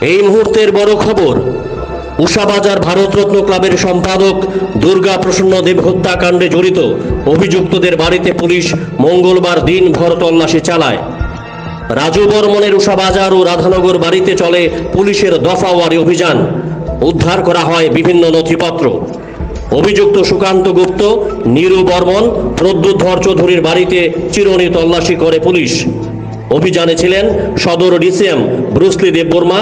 এই মুহূর্তের বড় খবর উষাবাজার ভারতরত্ন ক্লাবের সম্পাদক দুর্গা প্রসন্ন দেব হত্যাকাণ্ডে জড়িত। অভিযুক্তদের বাড়িতে পুলিশ মঙ্গলবার দিনভর তল্লাশি চালায়। রাজু বর্মনের উষাবাজার ও রাধানগর বাড়িতে চলে পুলিশের দফাওয়ারি অভিযান। উদ্ধার করা হয় বিভিন্ন নথিপত্র। অভিযুক্ত সুকান্ত গুপ্ত, নীরু বর্মন, প্রদ্যুৎ ধর চৌধুরীর বাড়িতে চিরনি তল্লাশি করে পুলিশ। অভিযানে ছিলেন Sadar DCM Brucely Debbarma,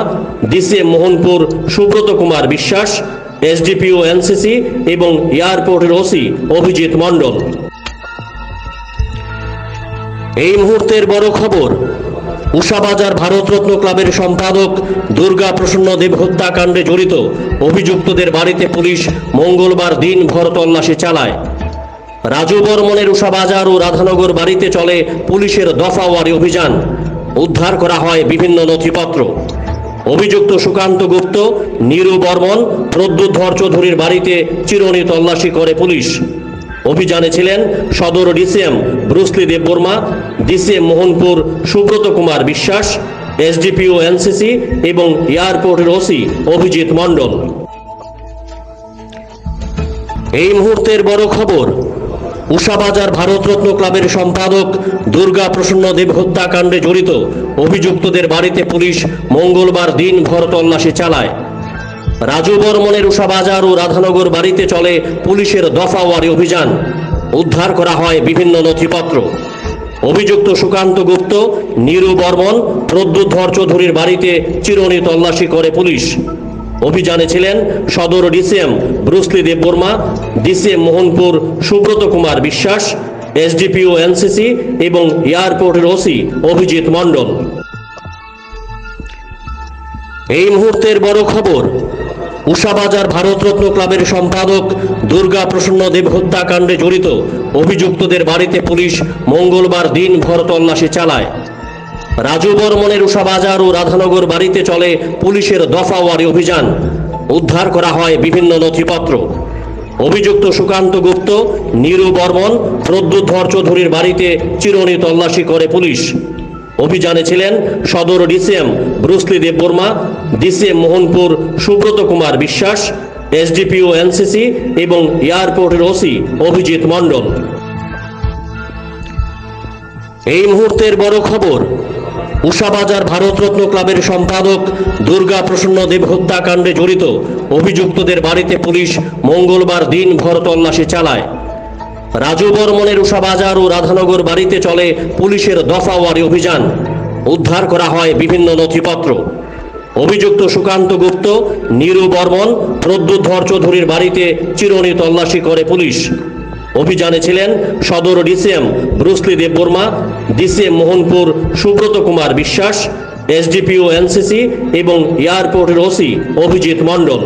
DCM Mohanpur Subrata Kumar Biswas, SDPO NCC এবং এয়ারপোর্টের ওসি অভিজিৎ মণ্ডল। এই মুহূর্তের বড় খবর, উষাবাজার ভারতরত্ন ক্লাবের সম্পাদক দুর্গা প্রসন্ন দেব হত্যাকাণ্ডে জড়িত অভিযুক্তদের বাড়িতে পুলিশ মঙ্গলবার দিনভর তল্লাশি চালায়। রাজু বর্মনের উষাবাজার ও রাধানগর বাড়িতে চলে পুলিশের দফাওয়ারি অভিযান। উদ্ধার করা হয় বিভিন্ন নথিপত্র। অভিযুক্ত সুকান্ত গুপ্ত, নীরু বর্মন, প্রদ্যুৎ ধর চৌধুরীর বাড়িতে চিরনি তল্লাশি করে পুলিশ। অভিযানে ছিলেন Sadar DCM Brucely Debbarma, DCM Mohanpur Subrata Kumar Biswas SDPO NCC এবং এয়ারপোর্টের ওসি অভিজিৎ মণ্ডল। এই মুহূর্তের বড় খবর উষাবাজার ভারতরত্ন ক্লাবের সম্পাদক দুর্গা প্রসন্ন দেব হত্যাকাণ্ডে জড়িত। অভিযুক্তদের বাড়িতে পুলিশ মঙ্গলবার দিনভর তল্লাশি চালায়। রাজু বর্মনের উষাবাজার ও রাধানগর বাড়িতে চলে পুলিশের দফাওয়ারি অভিযান। উদ্ধার করা হয় বিভিন্ন নথিপত্র। অভিযুক্ত সুকান্ত গুপ্ত, নীরু বর্মন প্রদ্যুৎ ধর চৌধুরীর বাড়িতে চিরনি তল্লাশি করে পুলিশ। অভিযানে ছিলেন Sadar DCM Brucely Debbarma, DCM Mohanpur Subrata Kumar Biswas SDPO NCC এবং এয়ারপোর্টের ওসি অভিজিৎ মণ্ডল। এই মুহূর্তের বড় খবর উষাবাজার ভারতরত্ন ক্লাবের সম্পাদক দুর্গা প্রসন্ন দেব হত্যাকাণ্ডে জড়িত অভিযুক্তদের বাড়িতে পুলিশ মঙ্গলবার দিনভর তল্লাশি চালায়। রাজু বর্মনের উষাবাজার ও রাধানগর বাড়িতে চলে পুলিশের দফাওয়ারি অভিযান। উদ্ধার করা হয় বিভিন্ন নথিপত্র। অভিযুক্ত সুকান্ত গুপ্ত, নীরু বর্মন প্রদ্যুৎ ধর চৌধুরীর বাড়িতে চিরনি তল্লাশি করে পুলিশ। অভিযানে ছিলেন সদর DCM Bruce Lee Debbarma, DCM Mohanpur Subrata Kumar Biswas SDPO NCC এবং এয়ারপোর্টের ওসি অভিজিৎ মণ্ডল। এই মুহূর্তের বড় খবর উষাবাজার ভারতরত্ন ক্লাবের সম্পাদক দুর্গা প্রসন্ন দেব হত্যাকাণ্ডে জড়িত। অভিযুক্তদের বাড়িতে পুলিশ মঙ্গলবার দিনভর তল্লাশি চালায়। রাজু বর্মনের উষাবাজার ও রাধানগর বাড়িতে চলে পুলিশের দফাওয়ারি অভিযান। উদ্ধার করা হয় বিভিন্ন নথিপত্র। অভিযুক্ত সুকান্ত গুপ্ত, নীরু বর্মন প্রদ্যুৎ ধর চৌধুরীর বাড়িতে চিরনি তল্লাশি করে পুলিশ। অভিযানে ছিলেন সদর DCM Bruce Lee Debbarma DCM Mohanpur Subrata Kumar Biswas SDPO NCC এবং এয়ারপোর্টের ওসি অভিজিৎ মণ্ডল।